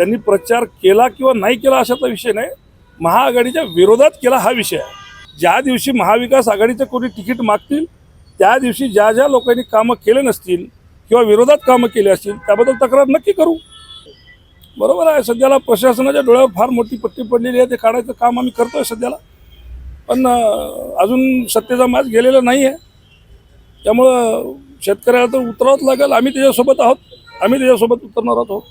त्यांनी प्रचार केला किंवा नाही केला अशाचा विषय नाही. महाआघाडीच्या विरोधात केला हा विषय आहे. ज्या दिवशी महाविकास आघाडीचं कोणी तिकीट मागतील त्या दिवशी ज्या ज्या लोकांनी कामं केले नसतील किंवा विरोधात कामं केली असतील त्याबद्दल तक्रार नक्की करू. बरोबर आहे सध्याला प्रशासनाच्या डोळ्यावर फार मोठी पट्टी पडलेली आहे ते काढायचं काम आम्ही करतोय सध्याला. पण अजून सत्तेचा माज गेलेला नाही आहे. त्यामुळं शेतकऱ्याला तर उतरावंच लागेल. आम्ही त्याच्यासोबत आहोत. आम्ही त्याच्यासोबत उतरणार आहोत.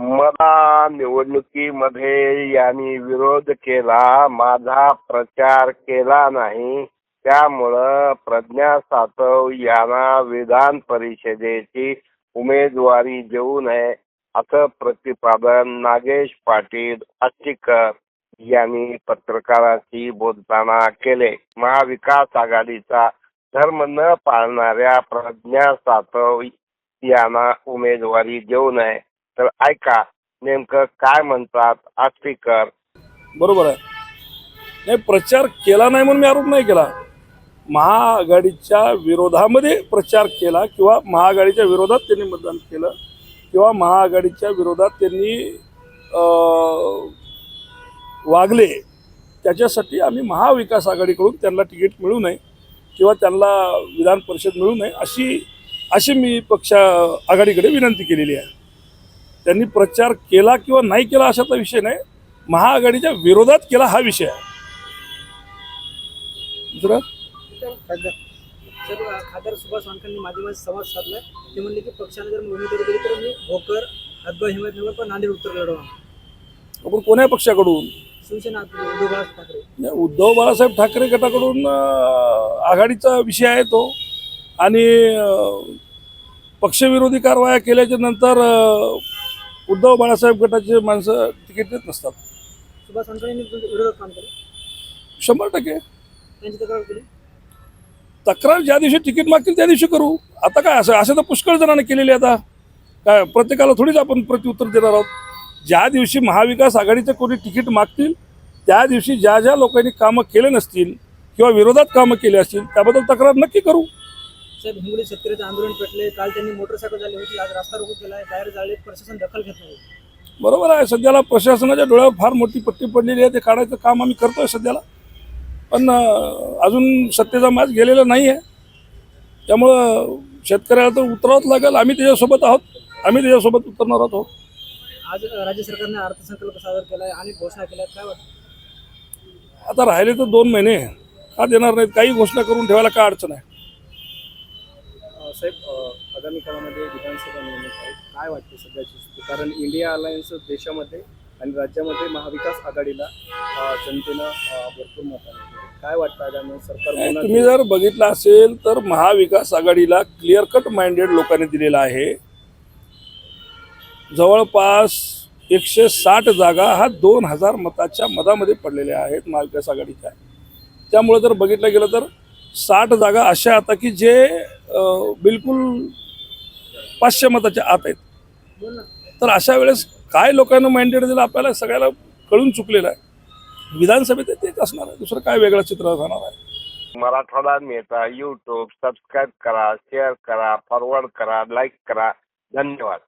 मला निवडणुकीमध्ये यांनी विरोध केला माझा प्रचार केला नाही. त्यामुळं प्रज्ञा सातव यांना विधान परिषदेची उमेदवारी देऊ नये असं प्रतिपादन नागेश पाटील आष्टीकर यांनी पत्रकारांशी बोलताना केले. महाविकास आघाडीचा धर्म न पाळणाऱ्या प्रज्ञा सातव यांना उमेदवारी देऊ नये. तर ऐका नेमकं काय म्हणतात? आष्टीकर बरोबर आहे. नाही प्रचार केला नाही म्हणून मी आरोप नाही केला. महाआघाडीच्या विरोधामध्ये प्रचार केला किंवा महाआघाडीच्या विरोधात त्यांनी मतदान केलं किंवा महाआघाडीच्या विरोधात त्यांनी वागले त्याच्यासाठी आम्ही महाविकास आघाडीकडून त्यांना तिकीट मिळू नये किंवा त्यांना विधान परिषद मिळू नये अशी अशी मी पक्ष आघाडीकडे विनंती केलेली आहे. त्यांनी प्रचार केला किंवा नाही केला अशाचा विषय नाही. महाआघाडीच्या विरोधात केला हा विषय आहे. दुसरं सर खासदार सुभाष वानखेडे माध्यमात संवाद साधला. ते म्हणले की पक्षाने जर उमेदवारी दिली तर मी भोकर हातगाव हिमतनगर पण नांदेड उत्तर लढवा आपण कोण्या पक्षाकडून? शिवसेना उद्धव बाळासाहेब ठाकरे. नाही, उद्धव बाळासाहेब ठाकरे गटाकडून आघाडीचा विषय आहे तो. आणि पक्षविरोधी कारवाया केल्याच्यानंतर उद्धव बाळासाहेब गटाचे माणसं तिकीट देत नसतात. सुभाष वानखेडेंनी विरोधात काम केलं? शंभर टक्के. त्यांची तक्रार केली? तक्रार ज्या दिवशी तिकीट मागतील त्या दिवशी करू. आता काय असं असं तर पुष्कळ जणांनी केलेली आता. काय प्रत्येकाला थोडीच आपण प्रत्युत्तर देणार आहोत. ज्या दिवशी महाविकास आघाडीचं कोणी तिकीट मागतील त्या दिवशी ज्या ज्या लोकांनी कामं केले नसतील किंवा विरोधात कामं केली असतील त्याबद्दल तक्रार नक्की करू. साहेब हिंगोली शेतकऱ्याचं आंदोलन पेटले. काल त्यांनी मोटरसायकल झाली होती. आज रस्ता रोको केला टायर जाळले. प्रशासन दखल घेत नाही. बरोबर आहे. सध्याला प्रशासनाच्या डोळ्यावर फार मोठी पट्टी पडलेली आहे. ते काढायचं काम आम्ही करतोय सध्याला. पण अजून सत्तेचा माज गेलेला नाही आहे त्यामुळं शेतकऱ्याला तर उतरावंच लागेल. आम्ही त्याच्यासोबत आहोत. आम्ही त्याच्यासोबत उतरणार आहोत. आज राज्य सरकारने अर्थसंकल्प सादर केला आहे अनेक घोषणा केल्या. काय वाटतं? आता राहिले तर दोन महिने. का देणार नाहीत? काही घोषणा करून ठेवायला काय अडचण आहे? साहेब आगामी काळामध्ये विधानसभा निवडणूक आहे. काय वाटते सध्याची स्थिती? कारण इंडिया अलायन्स देशामध्ये आणि राज्यामध्ये महाविकास आघाडीला जनतेनं भरपूर दिलं. काय वाटतं आगामी सरकार तुम्ही जर बघितलं असेल तर महाविकास आघाडीला क्लिअर कट माइंडेड लोकांनी दिलेला आहे. जवळपास एकशे साठ जागा हा दोन हजार मताच्या मतामध्ये पडलेल्या आहेत महाविकास आघाडीच्या. त्यामुळे जर बघितलं गेलं तर साठ जागा अशा आता की जे बिलकुल पाचशे मताच्या आत आहेत. तर अशा वेळेस काय लोकांना मॅन्डेट दिलं आपल्याला सगळ्याला कळून चुकलेलं आहे. विधानसभेत तेच असणार आहे. दुसरं काय वेगळं चित्र राहणार आहे? मराठवाडा मिळता युट्यूब सबस्क्राईब करा शेअर करा फॉरवर्ड करा लाईक करा. धन्यवाद.